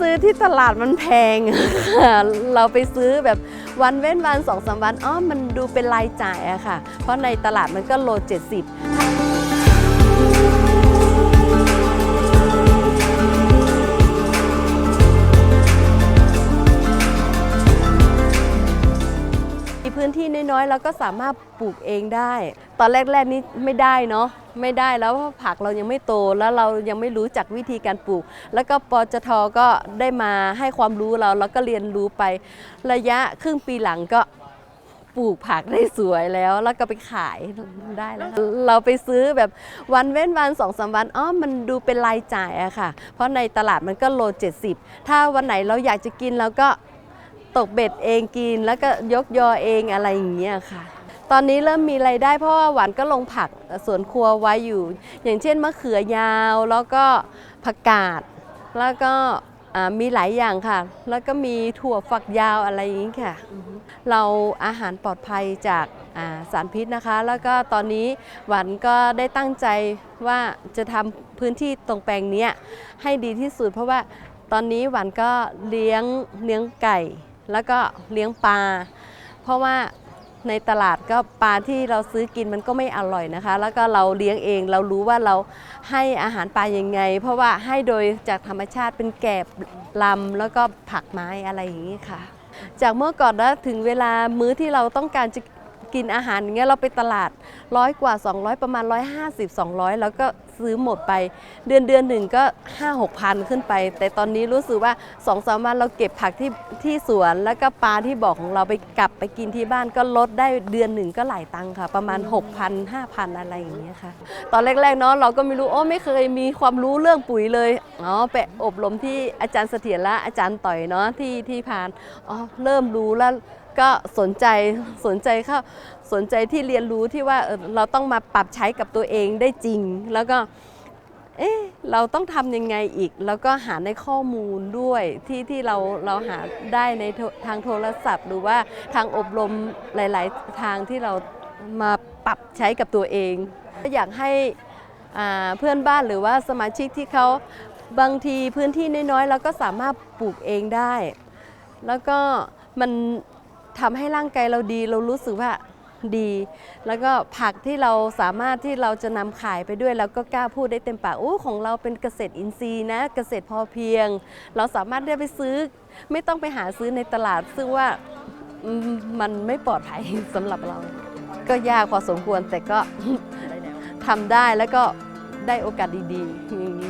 ซื้อที่ตลาดมันแพง เราไปซื้อแบบวันเว้นวันสองสามวันอ๋อมันดูเป็นรายจ่ายอะค่ะ เพราะในตลาดมันก็โล 70 ที่น้อยๆเราก็สามารถปลูกเองได้ ตอนแรกๆนี่ไม่ได้เนาะไม่ได้แล้วเพราะผักเรายังไม่โตแล้วเรายังไม่รู้จักวิธีการปลูก แล้วก็ปจทก็ได้มาให้ความรู้เราแล้วก็เรียนรู้ไประยะครึ่งปีหลังก็ปลูกผักได้สวยแล้ว แล้วก็ไปขายได้แล้วเราไปซื้อแบบวันเว้นวันสองสามวันอ๋อมันดูเป็นรายจ่ายอะค่ะ เพราะในตลาดมันก็โล 70 ถ้าวันไหนเราอยากจะกินเราก็ ตกเบ็ดเองกิน แล้วก็ยกยอเองอะไรอย่างเงี้ยค่ะ ตอนนี้เริ่มมีไรายได้เพราะว่าหวานก็ลงผักสวนครัวไว้อยู่ อย่างเช่นมะเขือยาวแล้วก็ผักกาด แล้วก็มีหลายอย่างค่ะ แล้วก็มีถั่วฝักยาวอะไรอย่างนี้ค่ะ เราอาหารปลอดภัยจากาสารพิษนะคะ แล้วก็ตอนนี้หวานก็ได้ตั้งใจว่าจะทำพื้นที่ตรงแปลงนี้ให้ดีที่สุด เพราะว่าตอนนี้หวานก็เลี้ยงเลี้ยงไก่ แล้วก็เลี้ยงปลา เพราะว่าในตลาดก็ปลาที่เราซื้อกินมันก็ไม่อร่อยนะคะ แล้วก็เราเลี้ยงเองเรารู้ว่าเราให้อาหารปลายังไง เพราะว่าให้โดยจากธรรมชาติเป็นแกบลำแล้วก็ผักไม้อะไรอย่างนี้ค่ะ จากเมื่อก่อนแล้วถึงเวลามื้อที่เราต้องการจะ กินอาหารอย่างเงี้ยเราไปตลาดร้อยกว่า 200 ประมาณ 150 200 แล้วก็ซื้อหมดไป เดือนเดือนหนึ่งก็ 5 6พันขึ้นไป แต่ตอนนี้รู้สึกว่า2อสามวันเราเก็บผักที่ที่สวนแล้วก็ปลาที่บอกของเราไปกลับไปกินที่บ้านก็ลดได้เดือนหนึ่งก็หลายตังค์ค่ะ ประมาณ 6,000 5,000 อะไรอย่างเงี้ยค่ะ ตอนแรกๆเนาะเราก็ไม่รู้โอ้ไม่เคยมีความรู้เรื่องปุ๋ยเลยอ๋อไปอบรมที่อาจารย์เสถียรและอาจารย์ต่อยเนาะที่ที่พานอ๋อเริ่มรู้แล้ว ก็สนใจสนใจเข้าสนใจที่เรียนรู้ที่ว่าเราต้องมาปรับใช้กับตัวเองได้จริง แล้วก็เอ๊ะเราต้องทำยังไงอีก แล้วก็หาในข้อมูลด้วยที่ที่เราเราหาได้ในทางโทรศัพท์ หรือว่าทางอบรมหลาย ๆ ทางที่เรามาปรับใช้กับตัวเอง อยากให้เพื่อนบ้านหรือว่าสมาชิกที่เขาบางทีพื้นที่น้อยๆเราก็สามารถปลูกเองได้ แล้วก็มัน ทำให้ร่างกายเราดีเรารู้สึกว่าดี แล้วก็ผักที่เราสามารถที่เราจะนำขายไปด้วย แล้วก็กล้าพูดได้เต็มปากโอ้ของเราเป็นเกษตรอินทรีย์นะ เกษตรพอเพียง เราสามารถได้ไปซื้อ ไม่ต้องไปหาซื้อในตลาด ซึ่งว่ามันไม่ปลอดภัยสำหรับเรา ก็ยากพอสมควรแต่ก็ทำได้แล้วก็ได้โอกาสดีๆอย่าง